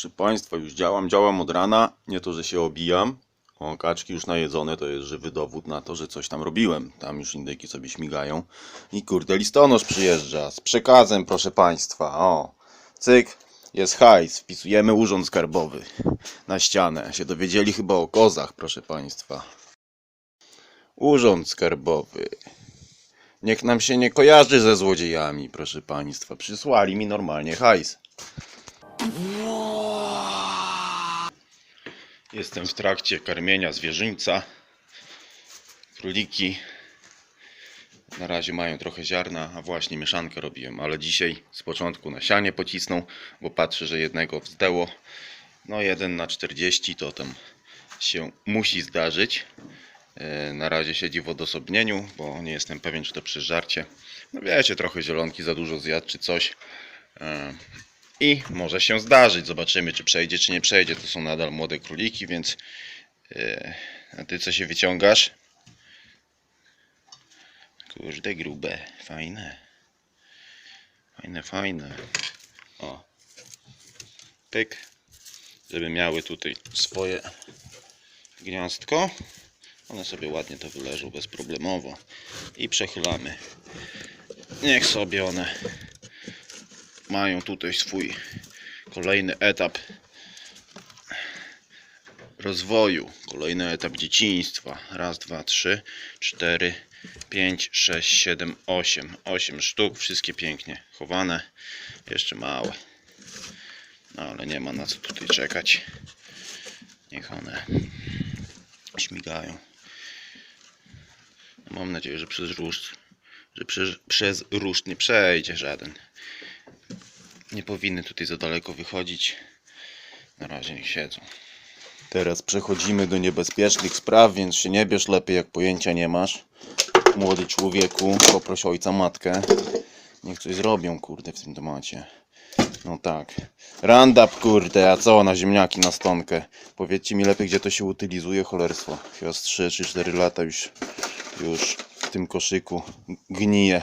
Proszę Państwa, już działam, działam od rana. Nie to, że się obijam. O, kaczki już najedzone, to jest żywy dowód na to, że coś tam robiłem. Tam już indyki sobie śmigają. I kurde, listonosz przyjeżdża z przekazem, proszę Państwa. O, cyk, jest hajs. Wpisujemy urząd skarbowy na ścianę. Się dowiedzieli chyba o kozach, proszę Państwa. Urząd skarbowy. Niech nam się nie kojarzy ze złodziejami, proszę Państwa. Przysłali mi normalnie hajs. Jestem w trakcie karmienia zwierzyńca. Króliki na razie mają trochę ziarna, a właśnie mieszankę robiłem, ale dzisiaj z początku na sianie bo patrzę, że jednego wzdęło. No 1 na 40 to tam się musi zdarzyć. E, Na razie siedzi w odosobnieniu, bo nie jestem pewien, czy to przy żarcie. No wiecie, trochę zielonki za dużo zjadł, czy coś. I może się zdarzyć. Zobaczymy, czy przejdzie, czy nie przejdzie. To są nadal młode króliki, więc. e, A ty co się wyciągasz? Kurde, grube. Fajne. Fajne, fajne. O. Pyk. Żeby miały tutaj swoje gniazdko. One sobie ładnie to wyleżą bezproblemowo. I przechylamy. Niech sobie one mają tutaj swój kolejny etap rozwoju, kolejny etap dzieciństwa. Raz, dwa, trzy, cztery, pięć, sześć, siedem, osiem. Osiem sztuk, wszystkie pięknie chowane. Jeszcze małe. No ale nie ma na co tutaj czekać. Niech one śmigają. Mam nadzieję, że przez ruszt, że przez, przez ruszt nie przejdzie żaden. Nie powinny tutaj za daleko wychodzić. Na razie niech siedzą. Teraz przechodzimy do niebezpiecznych spraw, więc się nie bierz lepiej, jak pojęcia nie masz. Młody człowieku, poproś ojca, matkę. Niech coś zrobią, kurde, w tym temacie. No tak. Randap, kurde, a co na ziemniaki na stonkę? Powiedzcie mi lepiej, gdzie to się utylizuje, cholerstwo. Chyba z 3 czy 4 lata już, już w tym koszyku gnije.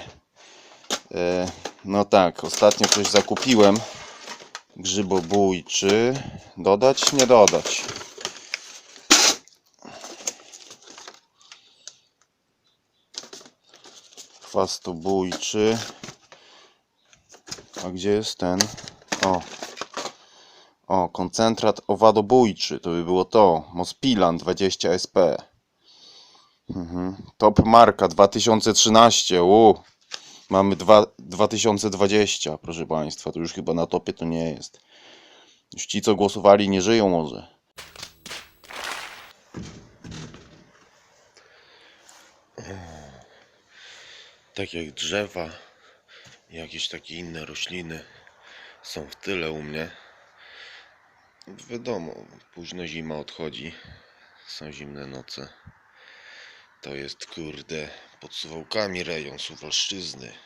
E, no tak, ostatnio coś zakupiłem. Grzybobójczy. Dodać? Nie dodać. Chwastobójczy. A gdzie jest ten? O. O, koncentrat owadobójczy. To by było to. Mospilan 20 SP. Mhm. Top marka 2013. U. Mamy dwa, 2020, proszę Państwa. To już chyba na topie to nie jest. Już ci, co głosowali, nie żyją może. Tak jak drzewa, jakieś takie inne rośliny są w tyle u mnie. Wiadomo, późno zima odchodzi, są zimne noce. To jest kurde pod suwałkami rejon Suwalszczyzny.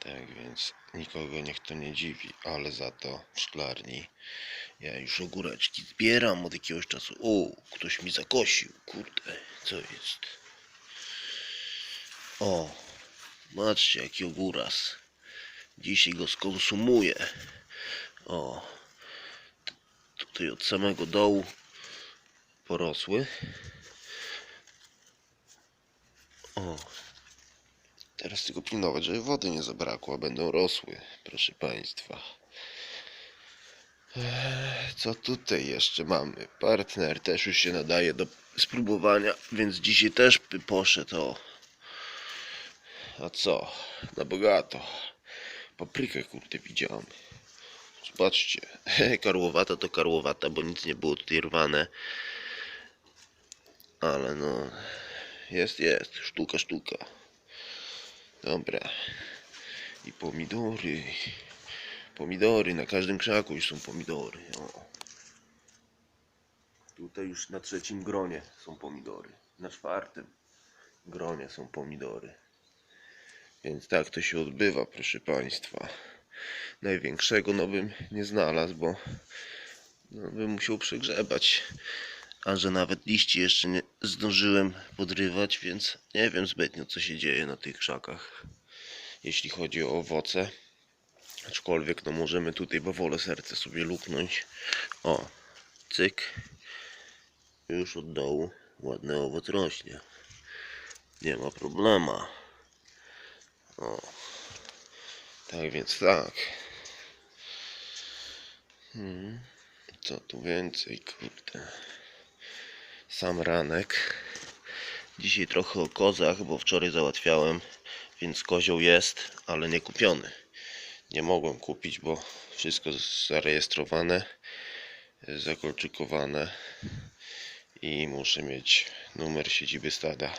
Tak więc nikogo niech to nie dziwi, ale za to w szklarni ja już ogóreczki zbieram od jakiegoś czasu. O, ktoś mi zakosił, kurde, co jest? O, patrzcie jaki ogóras. Dzisiaj go skonsumuję. O, tutaj od samego dołu porosły. O. Teraz tylko pilnować, żeby wody nie zabrakło, a będą rosły, proszę Państwa. Eee, Co tutaj jeszcze mamy? Partner też już się nadaje do spróbowania, więc dzisiaj też by poszedł. O. A co? Na bogato. Paprykę kurde widziałem. Zobaczcie. Karłowata to karłowata, bo nic nie było tutaj rwane. Ale no... Jest, jest. Sztuka, sztuka. Dobra. I pomidory. Pomidory. Na każdym krzaku już są pomidory. O. Tutaj już na trzecim gronie są pomidory. Na czwartym gronie są pomidory. Więc tak to się odbywa, proszę Państwa. Największego no bym nie znalazł, bo no, bym musiał przegrzebać. A że nawet liści jeszcze nie zdążyłem podrywać, więc nie wiem zbytnio co się dzieje na tych krzakach, jeśli chodzi o owoce. Aczkolwiek no możemy tutaj bawole serce sobie luknąć. O, cyk. Już od dołu ładny owoc rośnie. Nie ma problema. O. Tak więc tak. Hmm. Co tu więcej, kurde. Sam ranek. Dzisiaj trochę o kozach, bo wczoraj załatwiałem, więc kozioł jest, ale nie kupiony. Nie mogłem kupić, bo wszystko zarejestrowane, zakolczykowane i muszę mieć numer siedziby stada.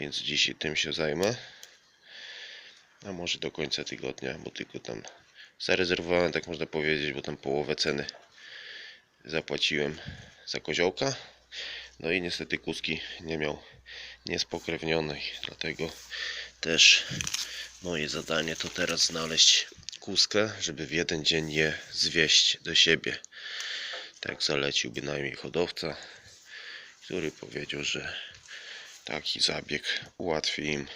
Więc dzisiaj tym się zajmę. A może do końca tygodnia, bo tylko tam zarezerwowałem, tak można powiedzieć, bo tam połowę ceny zapłaciłem za koziołka. No i niestety kuski nie miał niespokrewnionej, dlatego też moje zadanie to teraz znaleźć kuskę, żeby w jeden dzień je zwieść do siebie. Tak zalecił bynajmniej hodowca, który powiedział, że taki zabieg ułatwi im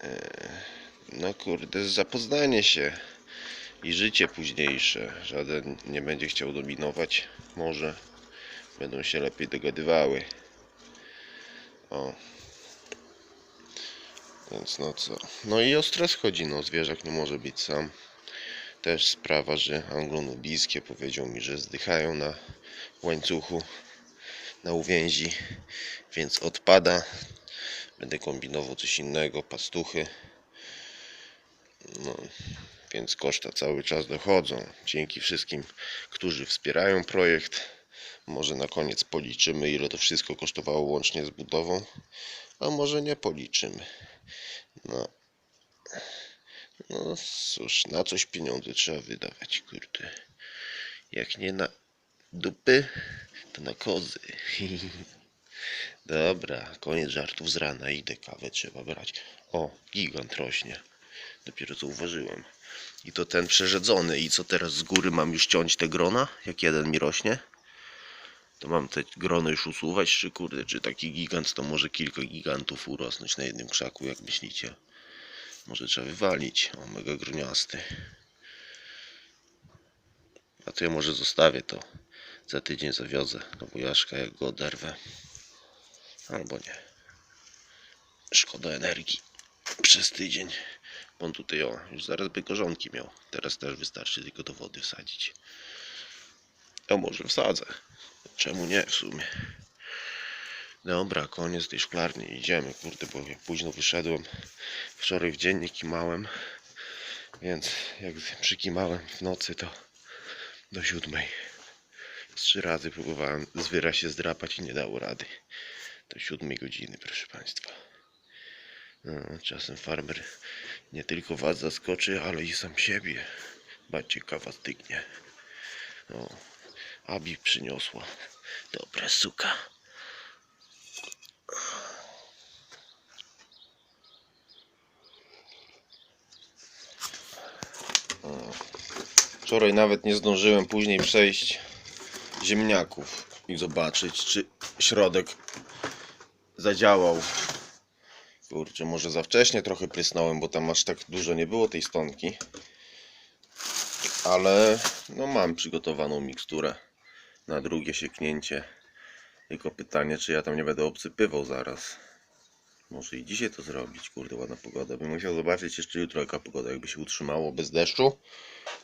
e, no kurde, zapoznanie się i życie późniejsze. Żaden nie będzie chciał dominować. Może będą się lepiej dogadywały. O. Więc no co. No i o stres chodzi, no zwierzak nie może być sam. Też sprawa, że anglonubijskie powiedział mi, że zdychają na łańcuchu, na uwięzi, więc odpada. Będę kombinował coś innego, pastuchy. No, więc koszta cały czas dochodzą. Dzięki wszystkim, którzy wspierają projekt. Może na koniec policzymy, ile to wszystko kosztowało łącznie z budową, a może nie policzymy. No, no cóż, na coś pieniądze trzeba wydawać, kurde. Jak nie na dupy, to na kozy. Dobra, koniec żartów z rana, idę kawę trzeba brać. O, gigant rośnie. Dopiero co uważyłem. I to ten przerzedzony. I co teraz z góry mam już ciąć te grona? Jak jeden mi rośnie? To mam te grony już usuwać, czy kurde, czy taki gigant to może kilka gigantów urosnąć na jednym krzaku, jak myślicie? Może trzeba wywalić. O, mega gruniasty. A to ja może zostawię to. Za tydzień zawiozę do wujaszka, jak go oderwę. Albo nie. Szkoda energii. Przez tydzień. Bo on tutaj, o, już zaraz by korzonki miał. Teraz też wystarczy tylko do wody wsadzić. A może wsadzę. Czemu nie w sumie? Dobra, koniec tej szklarni. Idziemy, kurde, bo jak późno wyszedłem. Wczoraj w dziennik kimałem. Więc jak przykimałem w nocy, to do siódmej. Trzy razy próbowałem zwyra się zdrapać i nie dało rady. Do siódmej godziny, proszę Państwa. No, czasem farmer nie tylko was zaskoczy, ale i sam siebie. Bacie kawa stygnie. O, Abi przyniosła. Dobra suka. Wczoraj nawet nie zdążyłem później przejść ziemniaków i zobaczyć, czy środek zadziałał. Kurczę, może za wcześnie trochę prysnąłem, bo tam aż tak dużo nie było tej stonki. Ale no mam przygotowaną miksturę na drugie sieknięcie. Tylko pytanie, czy ja tam nie będę obsypywał zaraz. Może i dzisiaj to zrobić, kurde, ładna pogoda. Bym musiał zobaczyć jeszcze jutro, jaka pogoda. Jakby się utrzymało bez deszczu,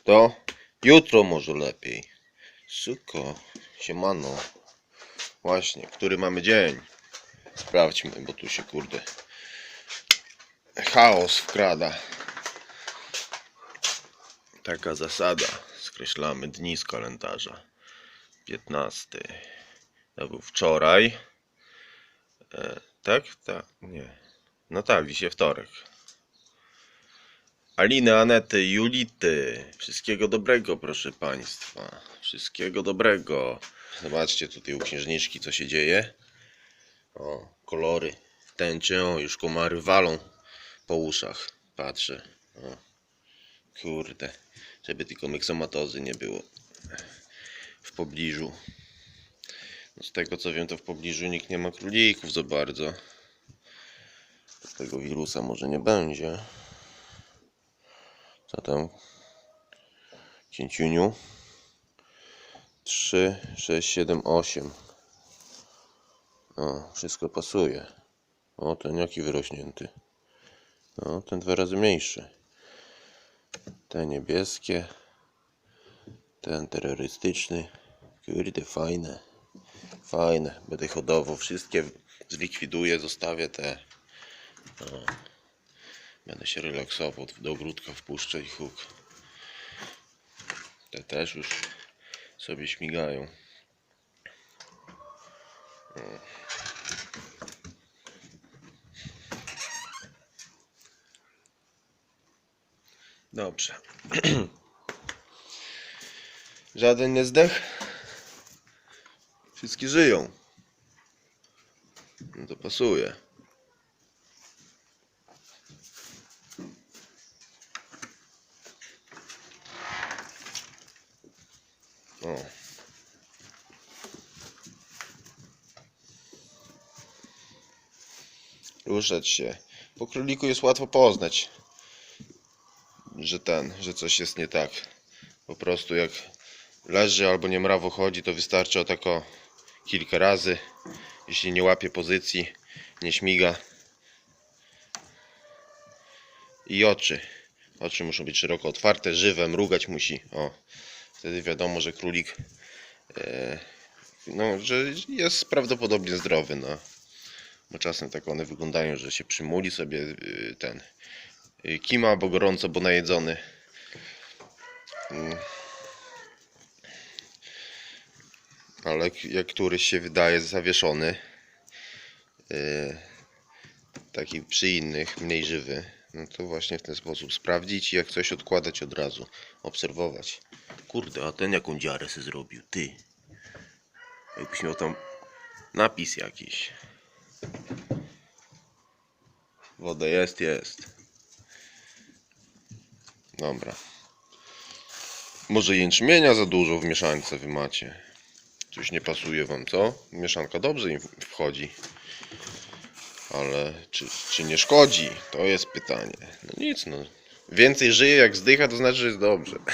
to jutro może lepiej. Suko, siemano. Właśnie, który mamy dzień? Sprawdźmy, bo tu się, kurde, chaos wkrada. Taka zasada. Skreślamy dni z kalendarza. 15. To był wczoraj. E, tak? Tak. Nie. No tak, dzisiaj wtorek. Aliny, Anety, Julity. Wszystkiego dobrego, proszę Państwa. Wszystkiego dobrego. Zobaczcie tutaj u księżniczki, co się dzieje. O, kolory. Tęczy, o, już komary walą po uszach. Patrzę. O. Kurde. Żeby tylko myksomatozy nie było w pobliżu. No z tego co wiem, to w pobliżu nikt nie ma królików za bardzo. Tego wirusa może nie będzie. Co tam? Cięciuniu. 3, 6, 7, 8. O, wszystko pasuje. O, ten jaki wyrośnięty. No, ten dwa razy mniejszy. Te niebieskie. Ten terrorystyczny. Kurde, fajne. Fajne. Będę hodował. Wszystkie zlikwiduję, zostawię te. O. Będę się relaksował. Do ogródka wpuszczę i huk. Te też już sobie śmigają. O. Dobrze. Żaden nie zdech? Wszystkie żyją. No to pasuje. O. Ruszać się. Po króliku jest łatwo poznać, że ten, że coś jest nie tak. Po prostu jak leży albo nie mrawo chodzi, to wystarczy o tako kilka razy. Jeśli nie łapie pozycji, nie śmiga. I oczy. Oczy muszą być szeroko otwarte, żywe, mrugać musi. O, wtedy wiadomo, że królik e, no, że jest prawdopodobnie zdrowy, no. Bo czasem tak one wyglądają, że się przymuli sobie y, ten y, kima, bo gorąco, bo najedzony. Ale jak- któryś się wydaje zawieszony, y, taki przy innych, mniej żywy, no to właśnie w ten sposób sprawdzić i jak coś odkładać od razu, obserwować. Kurde, a ten jaką dziarę se zrobił, ty. Jakbyś miał tam napis jakiś. Woda jest, jest. Dobra. Może jęczmienia za dużo w mieszance wy macie. Coś nie pasuje wam, co? Mieszanka dobrze im wchodzi. Ale czy, czy nie szkodzi? To jest pytanie. No nic, no. Więcej żyje jak zdycha, to znaczy, że jest dobrze.